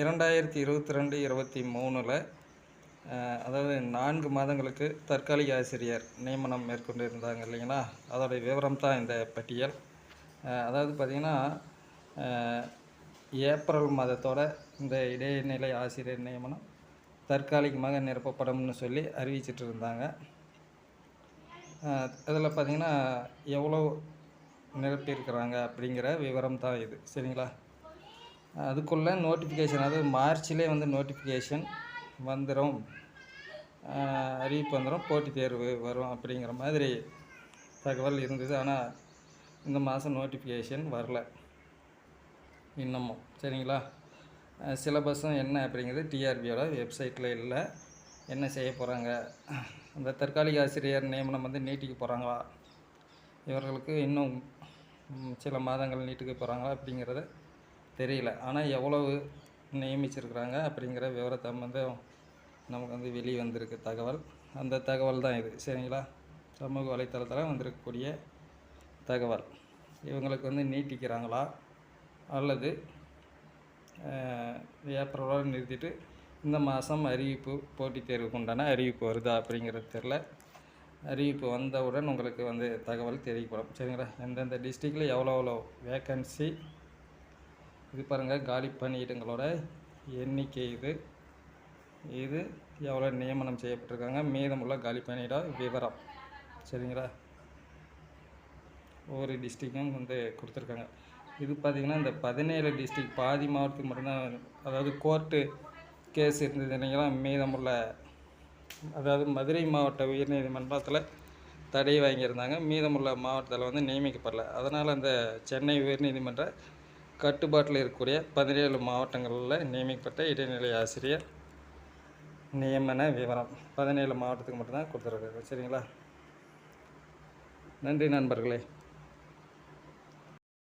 இரண்டாயிரத்தி இருபத்தி ரெண்டு இருபத்தி மூணில் அதாவது நான்கு மாதங்களுக்கு தற்காலிக ஆசிரியர் நியமனம் மேற்கொண்டு இருந்தாங்க இல்லைங்களா? அதோடைய விவரம் தான் இந்த பட்டியல். அதாவது பார்த்திங்கன்னா ஏப்ரல் மாதத்தோட இந்த இடைநிலை ஆசிரியர் நியமனம் தற்காலிகமாக நிரப்பப்படும்னு சொல்லி அறிவிச்சிட்டு இருந்தாங்க அதில் பார்த்தீங்கன்னா எவ்வளோ நிரப்பியிருக்கிறாங்க அப்படிங்கிற விவரம் தான் இது. சரிங்களா? அதுக்குள்ளே நோட்டிஃபிகேஷன் அதாவது மார்ச்லேயே வந்து நோட்டிஃபிகேஷன் வந்துடும் அறிவிப்பு வந்துடும் போட்டித் தேர்வு வரும் அப்படிங்கிற மாதிரி தகவல் இருந்தது. ஆனால் இந்த மாதம் நோட்டிஃபிகேஷன் வரல. இன்னமும். சரிங்களா? சிலபஸும் என்ன அப்படிங்கிறது டிஆர்பியோட வெப்சைட்டில் இல்லை. என்ன செய்ய போகிறாங்க அந்த தற்காலிக ஆசிரியர் நியமனம் வந்து நீட்டிக்க போகிறாங்களா இவர்களுக்கு இன்னும் சில மாதங்கள் நீட்டுக்கு போகிறாங்களா அப்படிங்கிறத தெரியல. ஆனால் எவ்வளவு நியமிச்சிருக்கிறாங்க அப்படிங்கிற விவரத்தை வந்து நமக்கு வந்து வெளியே வந்திருக்கு தகவல். அந்த தகவல் தான் இது. சரிங்களா? சமூக வலைத்தளத்தில் வந்திருக்கக்கூடிய தகவல். இவங்களுக்கு வந்து நீட்டிக்கிறாங்களா? அல்லது அஹ், நிறுத்திட்டு இந்த மாதம் அறிவிப்பு போட்டித் தேர்வுக்கு உண்டான அறிவிப்பு வருதா அப்படிங்கிறது தெரில அறிவிப்பு வந்தவுடன் உங்களுக்கு வந்து தகவல் தெரிவிக்கப்படும் சரிங்களா? எந்தெந்த டிஸ்ட்ரிக்டில் எவ்வளோ எவ்வளோ வேக்கன்சி இது பாருங்கள் காலி பணியிடங்களோட எண்ணிக்கை இது. இது எவ்வளோ நியமனம் செய்யப்பட்டிருக்காங்க? மீதமுள்ள காலி பணியிட விவரம். சரிங்களா? ஒவ்வொரு டிஸ்ட்ரிக்கும் வந்து கொடுத்துருக்காங்க. இது பார்த்திங்கன்னா இந்த பதினேழு டிஸ்ட்ரிக் பாதி மாவட்டத்துக்கு மட்டும்தான் அதாவது கோர்ட்டு கேஸ் இருந்தது இல்லைங்களா? மீதமுள்ள அதாவது மதுரை மாவட்ட உயர்நீதிமன்றத்தில் தடை வாங்கியிருந்தாங்க. மீதமுள்ள மாவட்டத்தில் வந்து நியமிக்கப்படல. அதனால் அந்த சென்னை உயர்நீதிமன்ற கட்டுப்பாட்டில் இருக்கக்கூடிய பதினேழு மாவட்டங்களில் நியமிக்கப்பட்ட இடைநிலை ஆசிரியர் நியமன விவரம். பதினேழு மாவட்டத்துக்கு மட்டும்தான் கொடுத்துருக்காங்க. சரிங்களா? நன்றி நண்பர்களே.